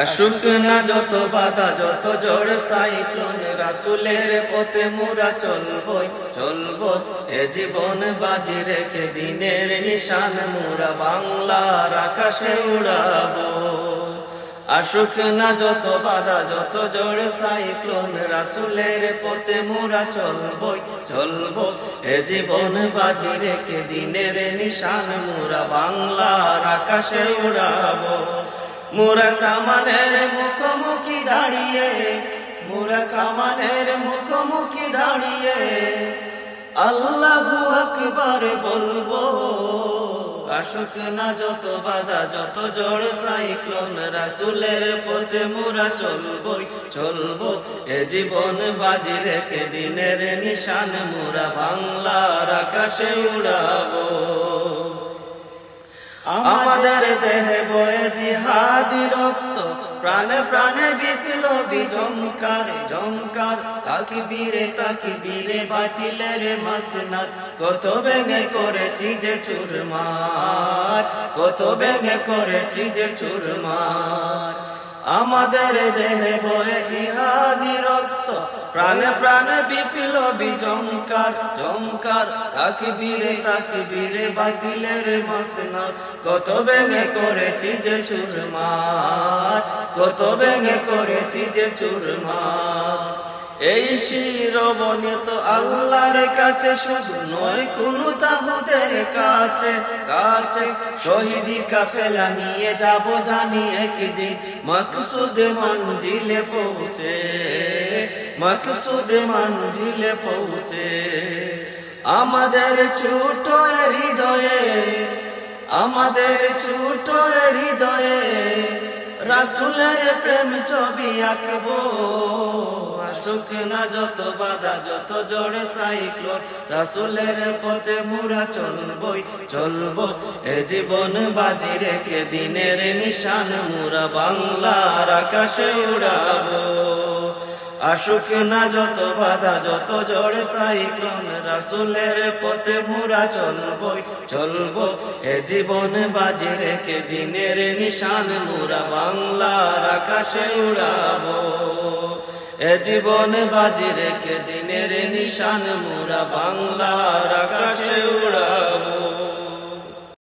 আসুক না যত বাধা, যত জোর সাইক্লোন, রাসুলের পথে মোরা চলবই, চলবো। এ জীবন বাজি রেখে দিনের নিশান, মোরা বাংলার আকাশে উড়াবো। আসুক না যত বাধা, যত জোর সাইক্লোন, রাসুলের পথে মোরা চলবই, চলবো। এ জীবন বাজি রেখে দিনের নিশান, মোরা বাংলার আকাশে উড়াবো। মোরা মুখোমুখি দাঁড়িয়ে, মোরা মুখোমুখি দাঁড়িয়ে, আল্লাহু বলব না যত বাধা, যত জড় সাইক্লোন, রাসুলের পথে মোরা চলবই, চলবো। এ জীবন বাজি রেখে দিনের নিশান, মোরা বাংলার আকাশে উড়াবো। আমাদের দেহে বয়ে জিহাদি রক্ত, প্রাণে প্রাণে বিপ্লবী জমকার ঝংকার। তাকি বীরে তাকি বীরে বাতিলের মাসনাথ কত ব্যঙ্গে করেছি যে চুরমার, কত ব্যঙ্গে করেছি যে চুরমার। আমাদের দেহে বয়ে জিহাদি রক্ত প্রাণে প্রাণে বিপিল বিজঙ্কার জমকার তাকি বীরে তাকি বীরে বাতিলের মাসনা কত বেগে করেছি যে চুরমার, কত বেগে করেছি যে চুরমার। এই শিরবনিত আল্লাহর কাছে শুধু নয়, কোন তাহুদের কাছে কাছে। শহীদি কাফেলা নিয়ে যাব জানি একদিন মকসুদ মঞ্জিলে পৌঁছে, মকসুদ মঞ্জিলে পৌঁছে। আমাদের ছোট হৃদয়ে, আমাদের ছোট হৃদয়ে রাসুলের প্রেম ছবি আঁকবো। আসুক না যত বাধা, যত জোরে সাইক্লোন, রাসুলের পথে মুরা চলবই, চলবো। এ জীবন বাজি রেখে দিনের নিশান মুরা বাংলার আকাশে উড়াবো। আসুক না যত বাধা, যত জড় সাইক্লোন, রাসুলের পথে মুরা চলবই, চলবো। এ জীবন বাজি রেখে দিনের নিশান মুরা বাংলার আকাশে উড়াবো। এ জীবন বাজি রেখে দিনের নিশান মুরা বাংলার আকাশে উড়াবো।